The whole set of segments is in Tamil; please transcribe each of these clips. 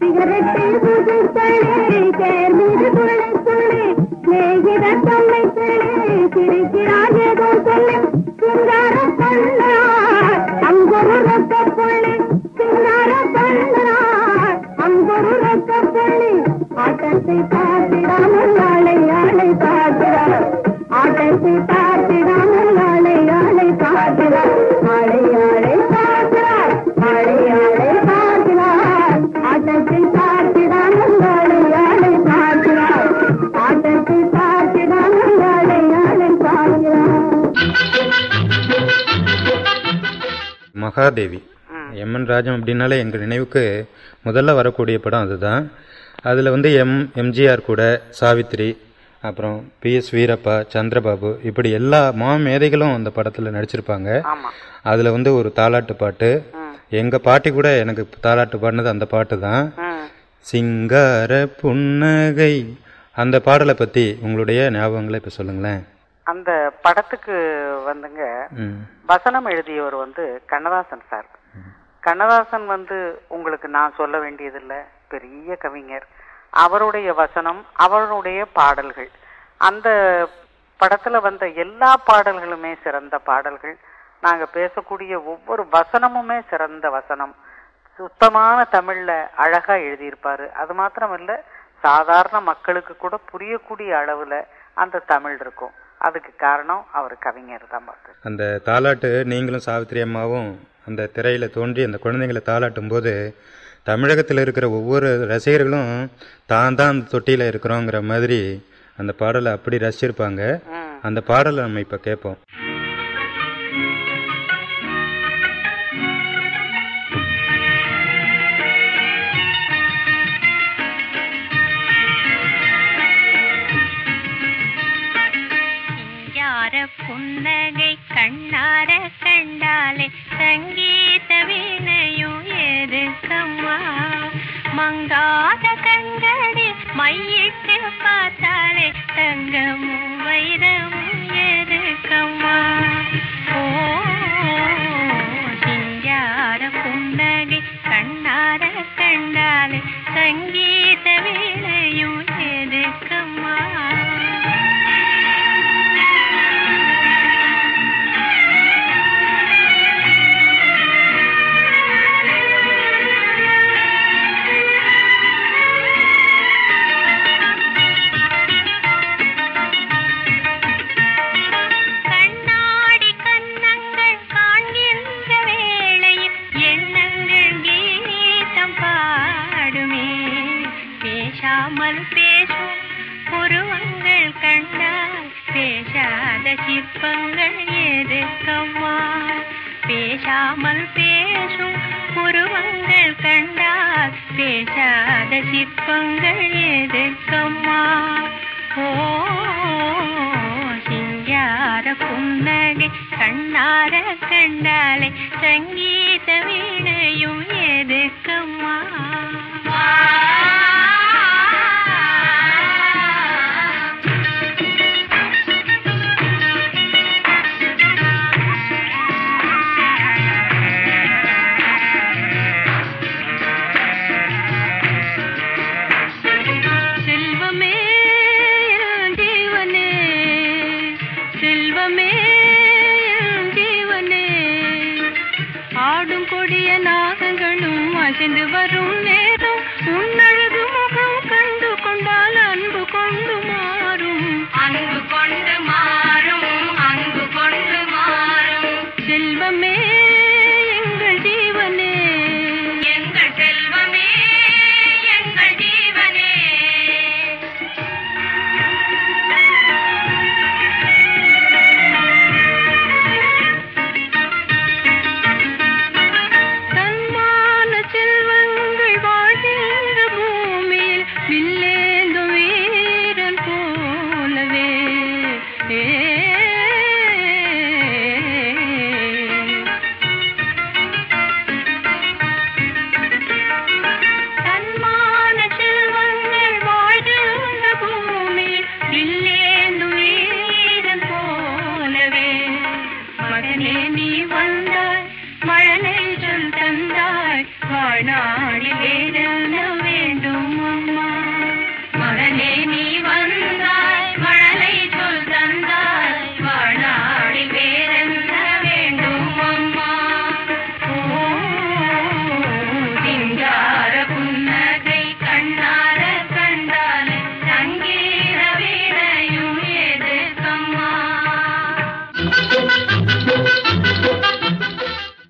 Cigarette Mahadevi. M N Rajam அப்படின்னாலே எங்கள் நினைவுக்கு முதல்ல வரக்கூடிய படம் அதுதான். அதில் வந்து எம் எம்ஜிஆர் கூட சாவித்ரி அப்புறம் பிஎஸ் வீரப்பா சந்திரபாபு இப்படி எல்லா மாமேதைகளும் அந்த படத்தில் நடிச்சிருப்பாங்க. அதில் வந்து ஒரு தாலாட்டு பாட்டு. எங்கள் பாட்டி கூட எனக்கு தாலாட்டு பாடினது அந்த பாட்டு தான். சிங்கார புன்னகை. அந்த பாடலை பற்றி உங்களுடைய ஞாபகங்களை இப்போ சொல்லுங்களேன். அந்த படத்துக்கு வந்துங்க வசனம் எழுதியவர் வந்து கண்ணதாசன் சார். கண்ணதாசன் வந்து உங்களுக்கு நான் சொல்ல வேண்டியதில்லை பெரிய கவிஞர். அவருடைய வசனம் அவருடைய பாடல்கள். அந்த படத்துல வந்த எல்லா பாடல்களுமே சிறந்த பாடல்கள். நாங்க பேசக்கூடிய ஒவ்வொரு வசனமுமே சிறந்த வசனம். சுத்தமான தமிழ்ல அழகா எழுதியிருப்பாரு. அது மாத்திரம் இல்ல சாதாரண மக்களுக்கு கூட புரியக்கூடிய அளவுல அந்த தமிழ் இருக்கும். அதுக்கு காரணம் அவர் கவிஞர் தான் பார்த்து அந்த தாலாட்டு நீங்களும் சாவித்திரி அம்மாவும் அந்த திரையில் தோன்றி அந்த குழந்தைங்களை தாலாட்டும் போது தமிழகத்தில் இருக்கிற ஒவ்வொரு ரசிகர்களும் தான் தான் அந்த தொட்டியில் இருக்கிறோங்கிற மாதிரி அந்த பாடலை அப்படி ரசிச்சிருப்பாங்க. அந்த பாடலை நம்ம இப்போ கேட்போம். பேசாத சிற்பங்கள் எதுக்கம்மா ஓ சிங்கார புன்னகை கண்ணார கண்டாலே சங்கீத வீணையும் எதுக்கம்மா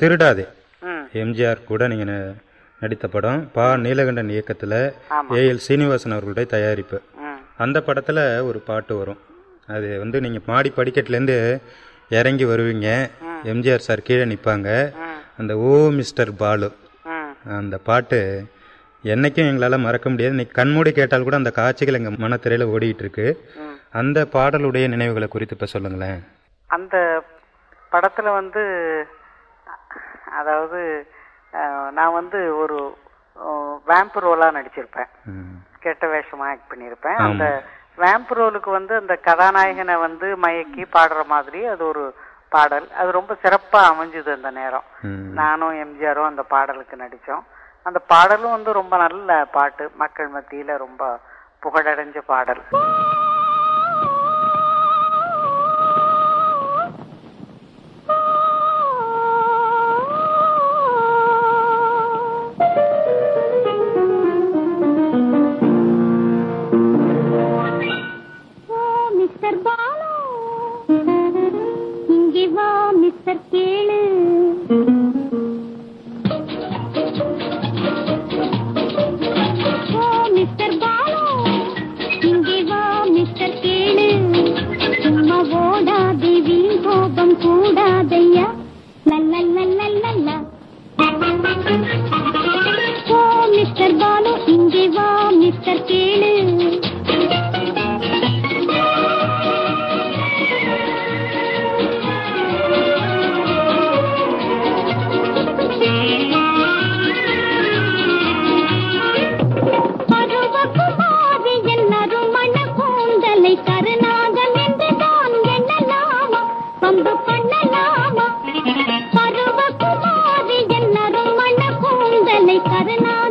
திருடாதே. எம்ஜிஆர் கூட நீங்கள் நடித்த படம் பா நீலகண்டன் இயக்கத்தில் ஆமா. ஏஎல் சீனிவாசன் அவர்களுடைய தயாரிப்பு. அந்த படத்தில் ஒரு பாட்டு வரும். அது வந்து நீங்கள் மாடி படிக்கட்டுலேருந்து இறங்கி வருவீங்க. எம்ஜிஆர் சார் கீழே நிற்பாங்க அந்த ஓ மிஸ்டர் பாலு. அந்த பாட்டு என்னைக்கும் எங்களால் மறக்க முடியாது. நீ கண்மூடி கேட்டால் கூட அந்த காட்சிகள் எங்கள் மனத்திரையில் ஓடிட்டு இருக்கு அந்த பாடலுடைய நினைவுகளை குறித்து இப்போ சொல்லுங்களேன். அந்த படத்துல வந்து அதாவது நான் வந்து ஒரு வேம்ப் ரோலா நடிச்சிருப்பேன். கெட்ட வேஷமா ஆக்ட் பண்ணியிருப்பேன். அந்த வேம்ப் ரோலுக்கு வந்து அந்த கதாநாயகனை வந்து மயக்கி பாடுற மாதிரி அது ஒரு பாடல். அது ரொம்ப சிறப்பா அமைஞ்சுது அந்த நேரம். நானும் எம்ஜிஆரும் அந்த பாடலுக்கு நடிச்சோம். அந்த பாடலும் வந்து ரொம்ப நல்ல பாட்டு. மக்கள் மத்தியில ரொம்ப புகழடைஞ்ச பாடல். करना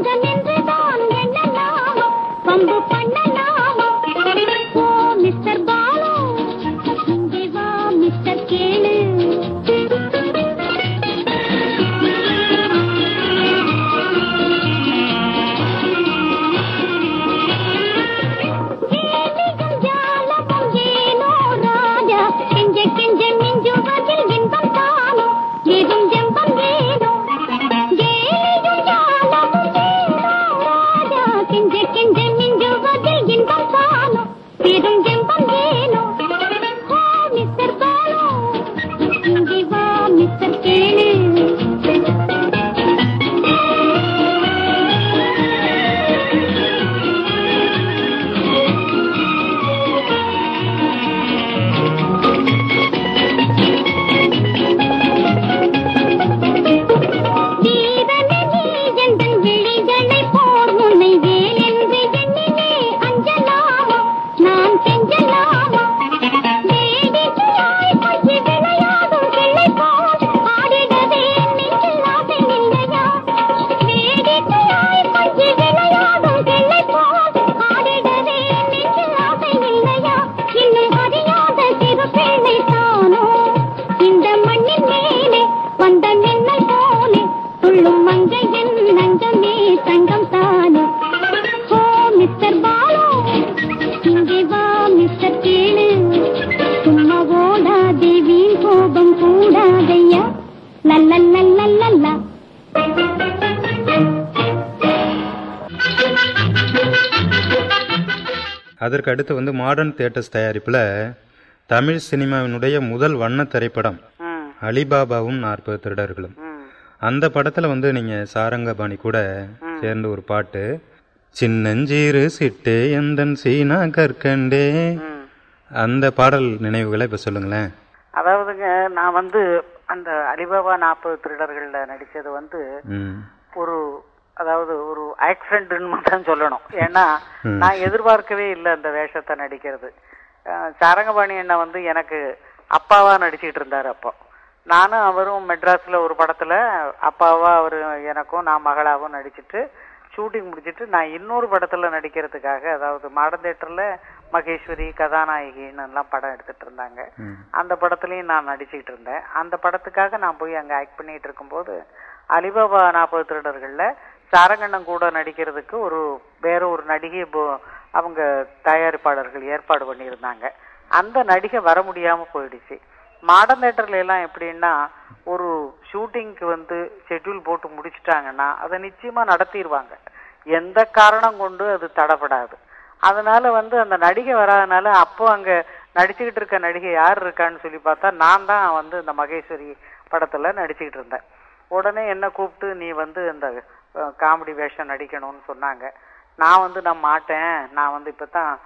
அதற்கு அடுத்து வந்து மாடர்ன் தியேட்டர்ஸ் தயாரிப்பில் தமிழ் சினிமாவினுடைய முதல் வண்ண திரைப்படம் அலிபாபாவும் நாற்பது திருடர்களும். அந்த படத்தில் வந்து நீங்கள் சாரங்கபாணி கூட சேர்ந்து ஒரு பாட்டு சின்னஞ்சீரு சிட்டே எந்தன் சீனா கற்கண்டே? அந்த பாடல் நினைவுகளை இப்போ சொல்லுங்களேன். அதாவதுங்க நான் வந்து அந்த அலிபாபா நாற்பது திருடர்கள்ல நடிச்சது வந்து ஒரு அதாவது ஒரு ஆக்சிடென்ட்னு தான் சொல்லணும். ஏன்னா நான் எதிர்பார்க்கவே இல்லை அந்த வேஷத்தை நடிக்கிறது. சாரங்கபாணி அண்ணா வந்து எனக்கு அப்பாவா நடிச்சிட்டு இருந்தாரு அப்போ. நானும் அவரும் மெட்ராஸ்ல ஒரு படத்துல அப்பாவா அவரு எனக்கும் நான் மகளாவும் நடிச்சிட்டு ஷூட்டிங் முடிச்சிட்டு நான் இன்னொரு படத்துல நடிக்கிறதுக்காக அதாவது மாடர்ன் தேட்டர்ல மகேஸ்வரி கதாநாயகின்னு எல்லாம் படம் எடுத்துட்டு இருந்தாங்க. அந்த படத்துலயும் நான் நடிச்சிட்டு இருந்தேன். அந்த படத்துக்காக நான் போய் அங்க ஆக்ட் பண்ணிட்டு இருக்கும்போது அலிபாபா நாற்பது திருடர்கள்ல சாரங்கண்ணன் கூட நடிக்கிறதுக்கு ஒரு வேற ஒரு நடிகை போ- அவங்க தயாரிப்பாளர்கள் ஏற்பாடு பண்ணியிருந்தாங்க. அந்த நடிகை வர முடியாம போயிடுச்சு. மாடர்ன் தேட்டர்ல எல்லாம் எப்படின்னா ஒரு ஷூட்டிங்க்கு வந்து ஷெட்யூல் போட்டு முடிச்சிட்டாங்கன்னா அதை நிச்சயமா நடத்திடுவாங்க எந்த காரணம் கொண்டு அது தடைப்படாது. அதனால வந்து அந்த நடிகை வராதனால அப்போ அங்க நடிச்சுக்கிட்டு இருக்க நடிகை யார் இருக்கான்னு சொல்லி பார்த்தா நான் தான் வந்து இந்த மகேஸ்வரி படத்துல நடிச்சுக்கிட்டு இருந்தேன். உடனே என்ன கூப்பிட்டு நீ வந்து இந்த காமெடி வேஷம் நடிக்கணும்னு சொன்னாங்க. நான் வந்து நான் மாட்டேன். நான் வந்து இப்போ தான்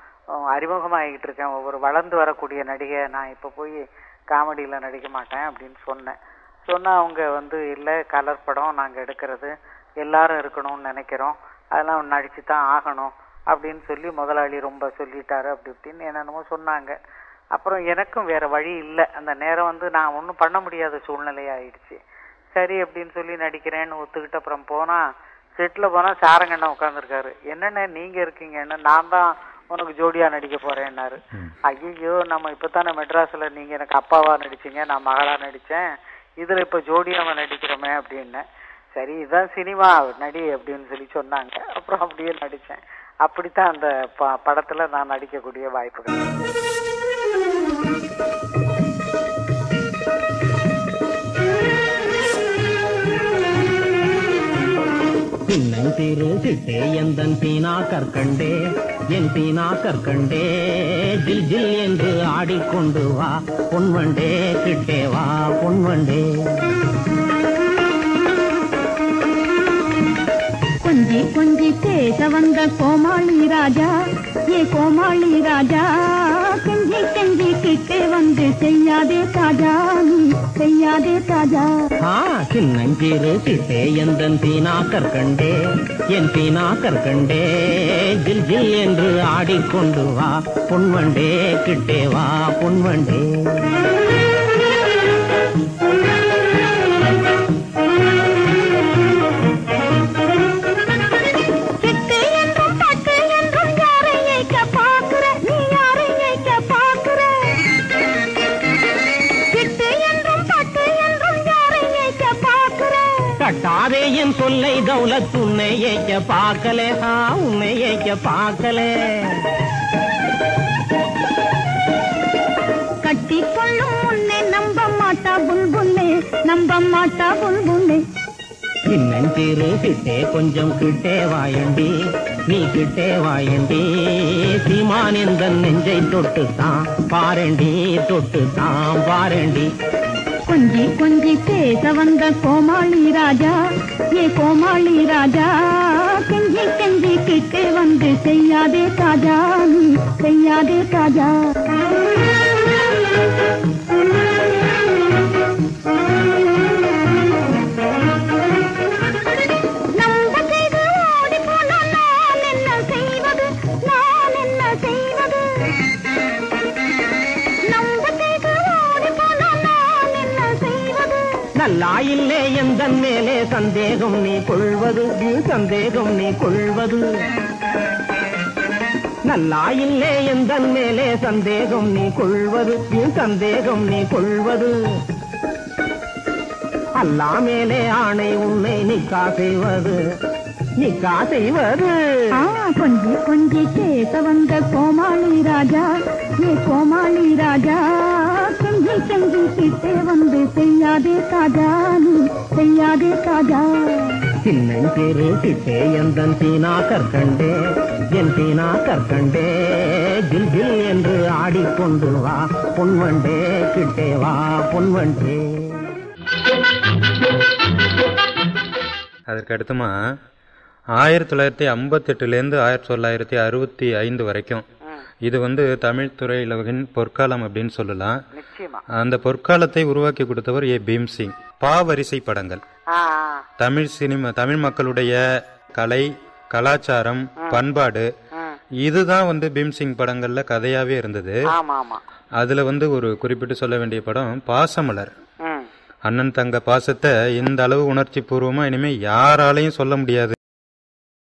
அறிமுகமாகிக்கிட்டு இருக்கேன். ஒவ்வொரு வளர்ந்து வரக்கூடிய நடிகை. நான் இப்போ போய் காமெடியில் நடிக்க மாட்டேன் அப்படின்னு சொன்னேன். சொன்னா அவங்க வந்து இல்லை கலர் படம் நாங்கள் எடுக்கிறது. எல்லாரும் இருக்கணும்னு நினைக்கிறோம். அதெல்லாம் நடித்து தான் ஆகணும். அப்படின்னு சொல்லி முதலாளி ரொம்ப சொல்லிட்டாரு. அப்படி இப்படின்னு என்னென்னமோ சொன்னாங்க. அப்புறம் எனக்கும் வேறு வழி இல்லை. அந்த நேரம் வந்து நான் ஒன்றும் பண்ண முடியாத சூழ்நிலை ஆயிடுச்சு சரி அப்படின்னு சொல்லி நடிக்கிறேன்னு ஒத்துக்கிட்டு அப்புறம் போனா செட்ல போனா சாரங்கண்ணன் உட்காந்துருக்காரு என்னண்ணே நீங்க இருக்கீங்கன்னு நான் தான் உனக்கு ஜோடியா நடிக்க போறேன்னாரு. ஐயோ நம்ம இப்பதானே மெட்ராஸ்ல நீங்க எனக்கு அப்பாவா நடிச்சீங்க நான் மகளா நடிச்சேன். இதுல இப்ப ஜோடியாவா நடிக்கிறோமே அப்படின்னு. சரி இதான் சினிமா நடி அப்படின்னு சொல்லி சொன்னாங்க. அப்புறம் அப்படியே நடிச்சேன். அப்படித்தான் அந்த ப- படத்துல நான் நடிக்கக்கூடிய வாய்ப்புகள். சின்னஞ்சிறு சிட்டே எந்தன் தீனா கற்கண்டே? என் தீனா கற்கண்டே. ஜில் ஜில் என்று ஆடிக்கொண்டு வா பொன்வண்டே கிட்டே வா பொன்வண்டே. கொஞ்சி கொஞ்சி பேச வந்த கோமாளி ராஜா ஏ கோமாளி ராஜா. கெஞ்சி கெஞ்சி கிட்டே வந்து செய்யாதே தாஜா செய்யாதே தாஜா. ஆ சின்னஞ்சிறு சிட்டே எந்தன் தீனாக்கர் கண்டே என் தீனாக்கர் கண்டே ஜில் ஜில் என்று ஆடிக்கொண்டு வா பொன்வண்டே கிட்டே வா பொன்வண்டே. கட்டாதே என் சொல்லை தௌலத் உன்னை ஏய்க்க பார்க்கல. ஆ உன்னை ஏய்க்க பார்க்கல. கட்டிக்கொள்ளும் முன்னே நம்ப மாட்டா புல்புல்லே நம்ப மாட்டா புல்புல்லே. சின்னஞ்சிறு கிட்டே கொஞ்சம் கிட்டே வாயண்டி நீ கிட்டே வாயண்டி. சீமான் எந்த நெஞ்சை தொட்டு தான் பாரண்டி தொட்டு தான் பாரண்டி. கொஞ்சி கொஞ்சி பேச வந்த கோமாளி ராஜா ஏ கோமாளி ராஜா கெஞ்சி கெஞ்சி கிட்டே வந்து செய்யாதே தாஜா நீ செய்யாதே தாஜா you. நல்லாயில்லே எந்த மேலே சந்தேகம் நீ கொள்வது சந்தேகம் நீ கொள்வது. நல்லாயில்லே எந்த மேலே சந்தேகம் நீ கொள்வது சந்தேகம் நீ கொள்வது. அல்லா மேலே ஆணை உன்னை நிக்கா செய்வது நிக்கா செய்வது. கொஞ்சி கொஞ்சி பேச வந்த கோமாளி ராஜா ஏ கோமாளி ராஜா. கெஞ்சி கெஞ்சி கிட்டே வந்து செய்யாதே தாஜா நீ செய்யாதே தாஜா சின்னஞ்சிறு கிட்டே எந்தன் தீனா கற்கண்டே என் தீனா கற்கண்டே ஜில் ஜில் என்று ஆடிக்கொண்டு வா பொன்வண்டே. கிட்டே வா பொன்வண்டே. அதற்கு அடுத்துமா ஆயிரத்தி தொள்ளாயிரத்தி ஐம்பத்தெட்டுலேருந்து ஆயிரத்தி தொள்ளாயிரத்தி அறுபத்தி ஐந்து வரைக்கும். இது வந்து தமிழ் துறையுலகின் பொற்காலம் அப்படின்னு சொல்லலாம். அந்த பொற்காலத்தை உருவாக்கி கொடுத்தவர் ஏ பீம்சிங். பா வரிசை படங்கள். தமிழ் சினிமா தமிழ் மக்களுடைய கலை கலாச்சாரம் பண்பாடு. இதுதான் வந்து பீம்சிங் படங்கள்ல கதையாவே இருந்தது. அதுல வந்து ஒரு குறிப்பிட்டு சொல்ல வேண்டிய படம் பாசமலர். அண்ணன் தங்க பாசத்தை இந்த அளவு உணர்ச்சி பூர்வமாக இனிமேல் யாராலையும் சொல்ல முடியாது.